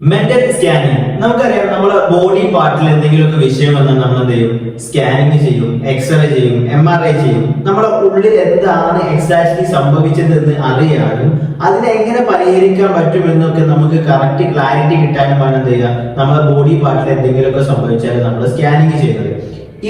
Mental scanning നമുക്കറിയാം നമ്മുടെ body പാർട്ടിൽ എന്തെങ്കിലുമൊക്കെ വിഷയം വന്നാൽ നമ്മൾ എന്ത് ചെയ്യും സ്കാനിങ് ചെയ്യും എക്സ്റേ ചെയ്യും എം ആർ ഐ ചെയ്യും. നമ്മുടെ ഉള്ളിൽ എന്താണ് എക്സാക്ട്ലി സംഭവിച്ചത് എന്ന് അറിയാനും അതിനെ എങ്ങനെ പരിഹരിക്കാൻ പറ്റുമെന്നൊക്കെ നമുക്ക് കറക്റ്റ് ക്ലാരിറ്റി കിട്ടാനുമാണ് എന്ത് ചെയ്യുക നമ്മുടെ ബോഡി പാർട്ടിൽ എന്തെങ്കിലുമൊക്കെ സംഭവിച്ചാൽ നമ്മൾ സ്കാനിങ് ചെയ്യുന്നത്.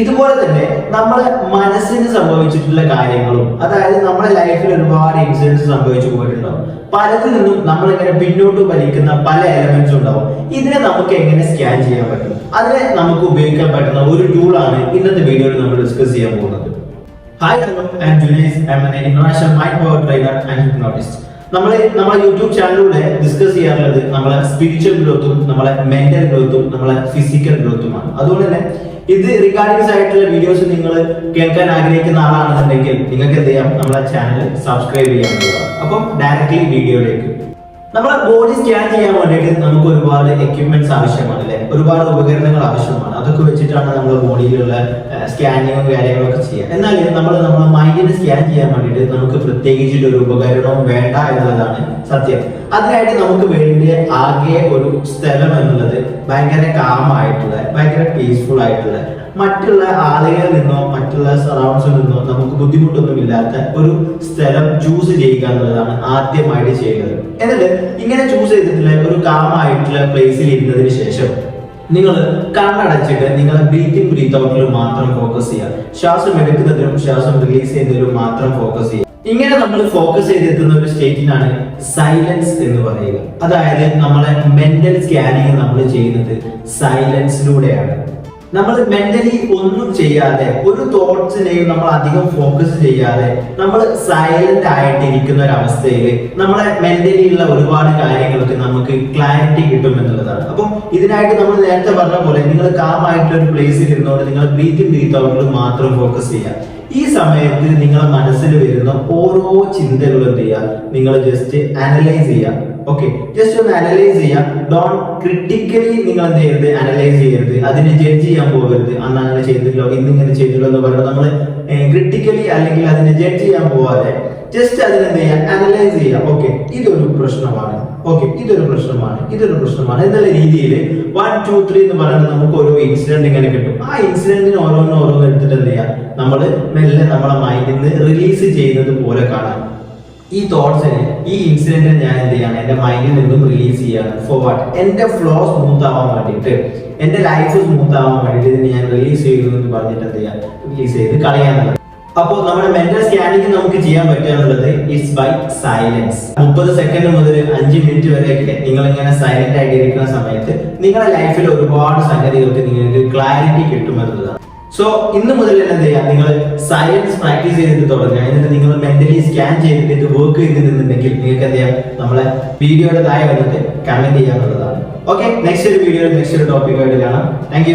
ഇതുപോലെ തന്നെ നമ്മുടെ മനസ്സിന് സംഭവിച്ചിട്ടുള്ള കാര്യങ്ങളും അതായത് നമ്മുടെ ലൈഫിൽ ഒരുപാട് ഇൻസിഡൻസ് സംഭവിച്ചു പോയിട്ടുണ്ടാവും. പലതിൽ നിന്നും നമ്മൾ ഇങ്ങനെ പിന്നോട്ട് വലിക്കുന്ന പല എലമെന്റ്സ് ഉണ്ടാവും. ഇതിനെ നമുക്ക് എങ്ങനെ സ്കാൻ ചെയ്യാൻ പറ്റും? അതിനെ നമുക്ക് ഉപയോഗിക്കാൻ പറ്റുന്ന ഒരു ടൂളാണ് ഇന്നത്തെ വീഡിയോയിൽ നമ്മൾ ഡിസ്കസ് ചെയ്യാൻ പോകുന്നത്. Hi hello and Junais M international mind power trainer and hypnotist നമ്മൾ നമ്മളെ യൂട്യൂബ് ചാനലിലൂടെ ഡിസ്കസ് ചെയ്യാറുള്ളത് നമ്മളെ സ്പിരിച്വൽ ഗ്രോത്തും നമ്മളെ മെന്റൽ ഗ്രോത്തും നമ്മളെ ഫിസിക്കൽ ഗ്രോത്തുമാണ് അതുകൊണ്ട് തന്നെ ഇത് റിഗാർഡിങ്സ് ആയിട്ടുള്ള വീഡിയോസ് നിങ്ങൾ കേൾക്കാൻ ആഗ്രഹിക്കുന്ന ആളാണെന്നുണ്ടെങ്കിൽ നിങ്ങൾക്ക് എന്ത് ചെയ്യാം? നമ്മളെ ചാനൽ സബ്സ്ക്രൈബ് ചെയ്യാവുന്നതാണ് അപ്പം ഡയറക്റ്റ്ലി വീഡിയോയിലേക്ക് നമ്മളെ ബോഡി സ്കാൻ ചെയ്യാൻ വേണ്ടിയിട്ട് നമുക്ക് ഒരുപാട് എക്യുപ്മെന്റ്സ് ആവശ്യമാണ് അല്ലെ? ഒരുപാട് ഉപകരണങ്ങൾ ആവശ്യമാണ്. അതൊക്കെ വെച്ചിട്ടാണ് നമ്മൾ ബോഡിയിലുള്ള സ്കാനിങ്ങും കാര്യങ്ങളൊക്കെ ചെയ്യുക. എന്നാൽ നമ്മൾ നമ്മുടെ മൈൻഡിനെ സ്കാൻ ചെയ്യാൻ വേണ്ടിയിട്ട് നമുക്ക് പ്രത്യേകിച്ചിട്ട് ഒരു ഉപകരണവും വേണ്ട എന്നുള്ളതാണ് സത്യം. അതിനായിട്ട് നമുക്ക് വേണ്ടിയ ആകെ ഒരു സ്ഥലം എന്നുള്ളത് ഭയങ്കര കാമായിട്ടുള്ള ഭയങ്കര പീസ്ഫുൾ ആയിട്ടുള്ള മറ്റുള്ള ആളുകളിൽ നിന്നോ മറ്റുള്ള സറൗണ്ട്സിൽ നിന്നോ നമുക്ക് ബുദ്ധിമുട്ടൊന്നും ഇല്ലാത്ത ഒരു സ്ഥലം ചൂസ് ചെയ്യുക എന്നുള്ളതാണ് ആദ്യമായിട്ട് ചെയ്യുന്നത്. എന്നിട്ട് ഇങ്ങനെ ചൂസ് ചെയ്തിട്ടുള്ള ഒരു കാമായിട്ടുള്ള പ്ലേസിൽ ഇരുന്നതിന് ശേഷം നിങ്ങൾ കണ്ണടച്ചിട്ട് നിങ്ങൾ ബ്രീത്തിങ് ബ്രീത്ത് ഔട്ടിൽ മാത്രം ഫോക്കസ് ചെയ്യുക. ശ്വാസം എടുക്കുന്നതിലും ശ്വാസം റിലീസ് ചെയ്യുന്നതിലും മാത്രം ഫോക്കസ് ചെയ്യുക. ഇങ്ങനെ നമ്മൾ ഫോക്കസ് ചെയ്തെത്തുന്ന ഒരു സ്റ്റേറ്റിനാണ് സൈലൻസ് എന്ന് പറയുക. അതായത് നമ്മളെ മെന്റൽ സ്കാനിങ് നമ്മൾ ചെയ്യുന്നത് സൈലൻസിലൂടെയാണ് നമ്മൾ മെന്റലി ഒന്നും ചെയ്യാതെ ഒരു തോട്ട്സിനെയും നമ്മൾ അധികം ഫോക്കസ് ചെയ്യാതെ നമ്മൾ സൈലന്റ് ആയിട്ടിരിക്കുന്ന ഒരു അവസ്ഥയിൽ നമ്മളെ മെന്റലി ഉള്ള ഒരുപാട് കാര്യങ്ങൾക്ക് നമുക്ക് ക്ലാരിറ്റി കിട്ടും എന്നുള്ളതാണ്. അപ്പം ഇതിനായിട്ട് നമ്മൾ നേരത്തെ പറഞ്ഞ പോലെ നിങ്ങൾ കാമായിട്ടുള്ള ഒരു പ്ലേസിൽ ഇരുന്നുകൊണ്ട് നിങ്ങൾ ബ്രീത്തിങ് ബ്രീത്ത് മാത്രം ഫോക്കസ് ചെയ്യുക ഈ സമയത്ത് നിങ്ങളെ മനസ്സിൽ വരുന്ന ഓരോ ചിന്തകളും എന്ത് ചെയ്യുക നിങ്ങൾ ജസ്റ്റ് അനലൈസ് ചെയ്യുക ഓക്കെ ജസ്റ്റ് ഒന്ന് അനലൈസ് ചെയ്യാം. ഡോൺ ക്രിട്ടിക്കലി നിങ്ങൾ എന്ത് ചെയ്യരുത്? അനലൈസ് ചെയ്യരുത്. അതിനെ ജഡ്ജ് ചെയ്യാൻ പോകരുത്. അന്ന് അങ്ങനെ ചെയ്തില്ലോ ഇന്ന് ഇങ്ങനെ ചെയ്തില്ലോ എന്ന് പറഞ്ഞാൽ നമ്മൾ ക്രിട്ടിക്കലി അല്ലെങ്കിൽ അതിനെ ജഡ്ജ് ചെയ്യാൻ പോവാതെ ജസ്റ്റ് അതിനെന്ത് ചെയ്യാം? അനലൈസ് ചെയ്യാം. ഓക്കെ ഇതൊരു പ്രശ്നമാണ്. ഓക്കെ ഇതൊരു പ്രശ്നമാണ്. ഇതൊരു പ്രശ്നമാണ്. എന്നുള്ള രീതിയിൽ വൺ ടു ത്രീ എന്ന് പറയുന്നത് നമുക്ക് ഓരോ ഇൻസിഡന്റ് ഇങ്ങനെ കിട്ടും. ആ ഇൻസിഡന്റിന് ഓരോന്ന് എടുത്തിട്ട് എന്ത് ചെയ്യാം? നമ്മൾ മെല്ലെ നമ്മളെ മൈൻഡിൽ നിന്ന് റിലീസ് ചെയ്യുന്നത് പോലെ കാണാം. ഈ തോട്ട്സിനെ ഈ ഇൻസിഡന്റിനെ ഞാൻ എന്ത് ചെയ്യാണ്? എന്റെ മൈൻഡിൽ നിന്നും റിലീസ് ചെയ്യാണ് ഫോർ വാട്ട് എന്റെ ഫ്ലോ സ്മൂത്ത് ആവാൻ വേണ്ടിയിട്ട് എന്റെ ലൈഫ് സ്മൂത്ത് ആവാൻ വേണ്ടിയിട്ട് ഇതിനെ ഞാൻ റിലീസ് ചെയ്യുന്നു എന്ന് പറഞ്ഞിട്ട് എന്ത് ചെയ്യാം? റിലീസ് ചെയ്ത് കളയാൻ അപ്പോൾ നമ്മുടെ മെന്റൽ സ്കാനിങ് നമുക്ക് ചെയ്യാൻ പറ്റുകയെന്നുള്ളത് ഇറ്റ്സ് ബൈ സൈലൻസ് മുപ്പത് സെക്കൻഡ് മുതൽ അഞ്ച് മിനിറ്റ് വരെയൊക്കെ നിങ്ങൾ ഇങ്ങനെ സൈലന്റ് ആയിട്ട് ഇരിക്കുന്ന സമയത്ത് നിങ്ങളുടെ ലൈഫിൽ ഒരുപാട് സംഗതികൾക്ക് നിങ്ങൾക്ക് ക്ലാരിറ്റി കിട്ടുമെന്നുള്ളതാണ്. സോ ഇന്ന് മുതൽ തന്നെ എന്ത് ചെയ്യാം? നിങ്ങൾ സയൻസ് പ്രാക്ടീസ് ചെയ്തിട്ട് തുടങ്ങുക. എന്നിട്ട് നിങ്ങൾ മെന്റലി സ്കാൻ ചെയ്തിട്ട് ഇത് വർക്ക് ചെയ്തിട്ടുണ്ടെങ്കിൽ നിങ്ങൾക്ക് എന്ത് ചെയ്യാം? നമ്മളെ വീഡിയോയുടെ താഴെ വന്നിട്ട് കമന്റ് ചെയ്യാനുള്ളതാണ്. ഓക്കെ നെക്സ്റ്റ് ഒരു വീഡിയോ നെക്സ്റ്റ് ഒരു ടോപ്പിക്കായിട്ട് കാണാം. താങ്ക്